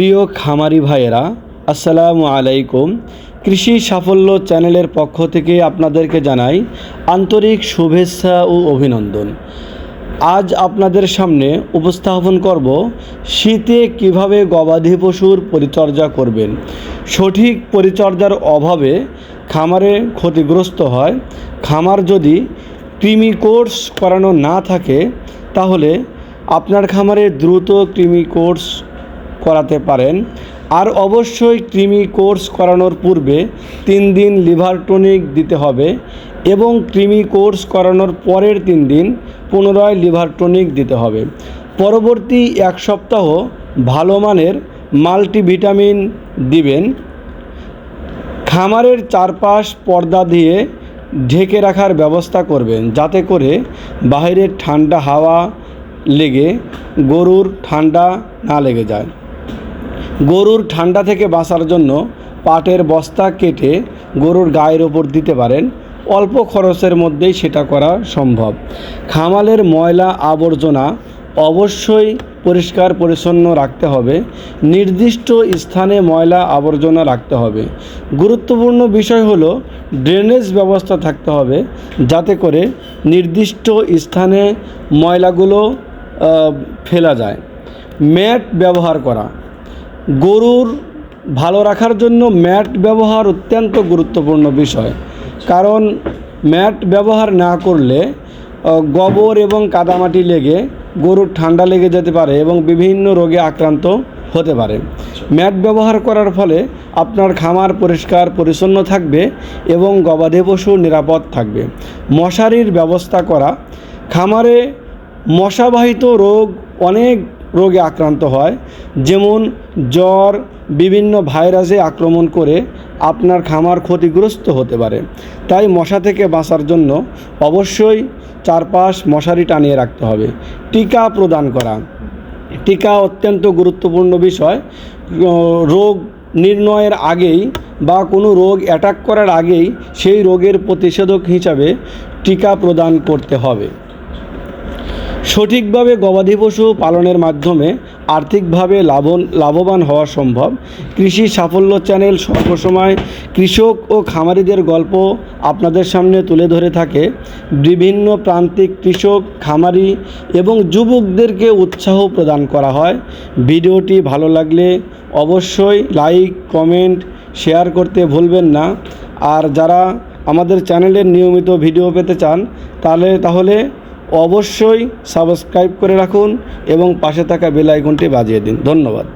প্রিয় খামারি ভাইয়েরা, আসসালামু আলাইকুম। কৃষি সাফল্য চ্যানেলের পক্ষ থেকে আপনাদেরকে জানাই আন্তরিক শুভেচ্ছা ও অভিনন্দন। আজ আপনাদের সামনে উপস্থাপন করব, শীতে কীভাবে গবাদি পশুর পরিচর্যা করবেন। সঠিক পরিচর্যার অভাবে খামারে ক্ষতিগ্রস্ত হয়। খামার যদি কৃমি কোর্স করানো না থাকে, তাহলে আপনার খামারে দ্রুত কৃমি কোর্স করাতে পারেন। আর অবশ্যই কৃমি কোর্স করানোর পূর্বে তিন দিন লিভার টনিক দিতে হবে এবং কৃমি কোর্স করানোর পরের তিন দিন পুনরায় লিভার টনিক দিতে হবে। পরবর্তী এক সপ্তাহ ভালো মানের মাল্টিভিটামিন দিবেন। খামারের চারপাশ পর্দা দিয়ে ঢেকে রাখার ব্যবস্থা করবেন যাতে করে বাইরের ঠান্ডা হাওয়া লেগে গরুর ঠান্ডা না লেগে যায়। গরুর ঠান্ডা থেকে বাঁচার জন্য পাটের বস্তা কেটে গরুর গায়ের ওপর দিতে পারেন। অল্প খরচের মধ্যেই সেটা করা সম্ভব। খামালের ময়লা আবর্জনা অবশ্যই পরিষ্কার পরিচ্ছন্ন রাখতে হবে। নির্দিষ্ট স্থানে ময়লা আবর্জনা রাখতে হবে। গুরুত্বপূর্ণ বিষয় হলো ড্রেনেজ ব্যবস্থা থাকতে হবে যাতে করে নির্দিষ্ট স্থানে ময়লাগুলো ফেলা যায়। ম্যাট ব্যবহার করা। গরুর ভালো রাখার জন্য ম্যাট ব্যবহার অত্যন্ত গুরুত্বপূর্ণ বিষয়। কারণ ম্যাট ব্যবহার না করলে গোবর এবং কাদামাটি লেগে, গরুর ঠান্ডা লেগে যেতে পারে এবং বিভিন্ন রোগে আক্রান্ত হতে পারে। ম্যাট ব্যবহার করার ফলে আপনার খামার পরিষ্কার, পরিচ্ছন্ন থাকবে এবং গবাদি পশু নিরাপদ থাকবে। মশারির ব্যবস্থা করা। খামারে মশাবাহিত রোগ অনেক রোগে আক্রান্ত হয়। যেমন জ্বর, বিভিন্ন ভাইরাসে আক্রমণ করে আপনার খামার ক্ষতিগ্রস্ত হতে পারে। তাই মশা থেকে বাঁচার জন্য অবশ্যই চারপাশ মশারি টানিয়ে রাখতে হবে। টিকা প্রদান করা। টিকা অত্যন্ত গুরুত্বপূর্ণ বিষয়। রোগ নির্ণয়ের আগেই বা কোনো রোগ অ্যাটাক করার আগেই সেই রোগের প্রতিষেধক হিসাবে টিকা প্রদান করতে হবে। সঠিকভাবে গবাদি পশু পালনের মাধ্যমে আর্থিকভাবে লাভ লাভবান হওয়া সম্ভব। কৃষি সাফল্য চ্যানেল সর্বসময় কৃষক ও খামারিদের গল্প আপনাদের সামনে তুলে ধরে থাকে। বিভিন্ন প্রান্তিক কৃষক, খামারি এবং যুবকদেরকে উৎসাহ প্রদান করা হয়। ভিডিওটি ভালো লাগলে অবশ্যই লাইক, কমেন্ট, শেয়ার করতে ভুলবেন না। আর যারা আমাদের চ্যানেলের নিয়মিত ভিডিও পেতে চান, তাহলে তাহলে অবশ্যই সাবস্ক্রাইব করে রাখুন এবং পাশে থাকা বেল আইকনটি বাজিয়ে দিন। ধন্যবাদ।